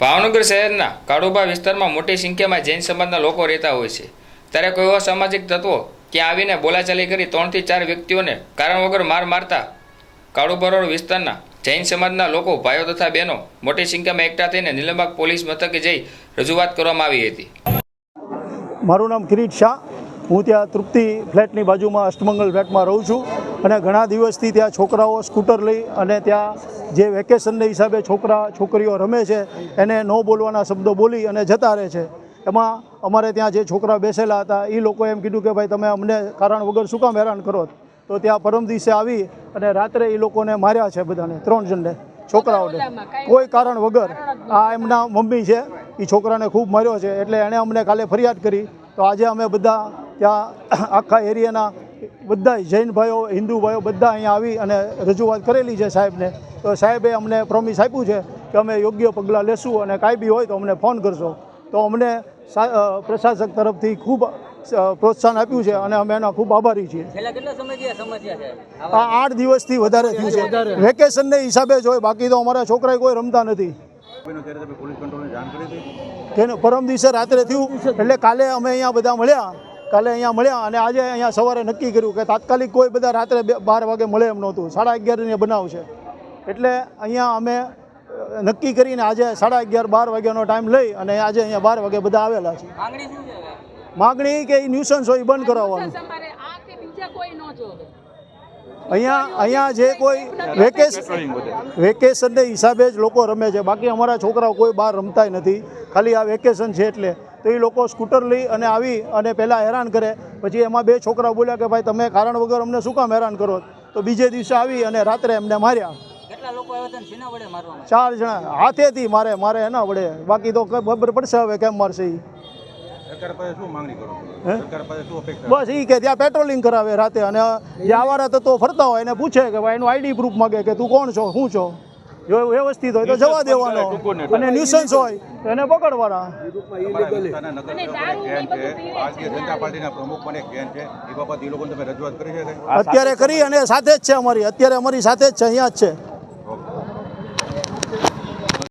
ભાવનગર શહેરના કાળુબા વિસ્તારમાં મોટી સંખ્યામાં જૈન સમાજના લોકો રહેતા હોય છે. ત્યારે કોઈ એવા સામાજિક તત્વો ત્યાં આવીને બોલાચાલી કરી ત્રણથી ચાર વ્યક્તિઓને કારણ વગર માર મારતા કાળુબા વિસ્તારના જૈન સમાજના લોકો ભાઈઓ તથા બહેનો મોટી સંખ્યામાં એકઠા થઈને નીલમબાગ પોલીસ મથકે જઈ રજૂઆત કરવામાં આવી હતી. મારું નામ કિરીટ શાહ. હું ત્યાં તૃપ્તિ ફ્લેટની બાજુમાં અષ્ટમંગલ ફ્લેટમાં રહું છું. અને ઘણા દિવસથી ત્યાં છોકરાઓ સ્કૂટર લઈ અને ત્યાં જે વેકેશનને હિસાબે છોકરા, છોકરીઓ રમે છે, એને ન બોલવાના શબ્દો બોલી અને જતા રહે છે. એમાં અમારે ત્યાં જે છોકરા બેસેલા હતા એ લોકોએ એમ કીધું કે, ભાઈ, તમે અમને કારણ વગર શું કામ હેરાન કરો? તો ત્યાં પરમ દિવસે આવી અને રાત્રે એ લોકોને માર્યા છે બધાને, ત્રણ જણને, છોકરાઓને. કોઈ કારણ વગર. આ એમના મમ્મી છે એ છોકરાને ખૂબ માર્યો છે, એટલે એણે અમને કાલે ફરિયાદ કરી. તો આજે અમે બધા ત્યાં આખા એરિયાના બધા જૈન ભાઈઓ હિન્દુ ભાઈઓ બધા અહીંયા આવી અને રજૂઆત કરેલી છે સાહેબને. તો સાહેબે અમને પ્રોમિસ આપ્યું છે કે અમે યોગ્ય પગલાં લેશું અને કાંઈ બી હોય તો અમને ફોન કરશો તો અમને સા- પ્રશાસક તરફથી ખૂબ પ્રોત્સાહન આપ્યું છે અને અમે એના ખૂબ આભારી છીએ. આ સમસ્યા છે? આવા આ આઠ દિવસથી વધારે થયું છે. વેકેશનને હિસાબે જ હોય બાકી તો અમારા છોકરાએ કોઈ રમતા નથી. બન્યું ત્યારે તમે પોલીસ કંટ્રોલને જાણ કરી હતી? કે પરમ દિવસે રાત્રે થયું એટલે કાલે અમે અહીંયા બધા મળ્યા. કાલે અહીંયા મળ્યા અને આજે અહીંયા સવારે નક્કી કર્યું કે તાત્કાલિક કોઈ બધા રાત્રે બાર વાગે મળે એમ નહોતું. સાડા અગિયારને બનાવ છે. એટલે અહીંયા અમે નક્કી કરીને આજે સાડા અગિયાર બાર વાગ્યાનો ટાઈમ લઈ અને આજે અહીંયા બાર વાગે બધા આવેલા છે. માંગણી શું છે? હવે? માગણી કે એ ન્યુસન્સ હોય એ બંધ કરાવવાનું. તમારે આ કે બીજા કોઈ ન જોવે. અહીંયા અહીંયા જે કોઈ વેકેશન વેકેશનને હિસાબે જ લોકો રમે છે. બાકી અમારા છોકરાઓ કોઈ બહાર રમતાય નથી. ખાલી આ વેકેશન છે એટલે. તો એ લોકો સ્કૂટર લઈ અને આવી અને પહેલાં હેરાન કરે. પછી એમાં બે છોકરા બોલ્યા કે ભાઈ તમે કારણ વગર અમને શું કામ હેરાન કરો? તો બીજે દિવસે આવી અને રાત્રે એમને માર્યા. કેટલા લોકો આવ્યા હતા ને શેના વડે મારવામાં? ચાર જણા. હાથેથી મારે મારે એના વડે. બાકી તો ખબર પડશે હવે કેમ મારશે એ સરકાર પાસે શું માંગણી કરો? છો હે? સરકાર પાસે શું અપેક્ષા? બસ એ કે ત્યાં પેટ્રોલિંગ કરાવે રાતે. અને જે આવારા તત્વો ફરતા હોય એને પૂછે કે ભાઈ એનું આઈડી પ્રૂફ માગે કે તું કોણ છો? શું છો? જો વ્યવસ્થિત હોય તો જવા દેવાનો. અને ન્યુસન્સ હોય એને પકડવાના? અત્યારે કરી અને સાથે જ છે અમારી. અત્યારે અમારી સાથે જ છે અહીંયા જ છે.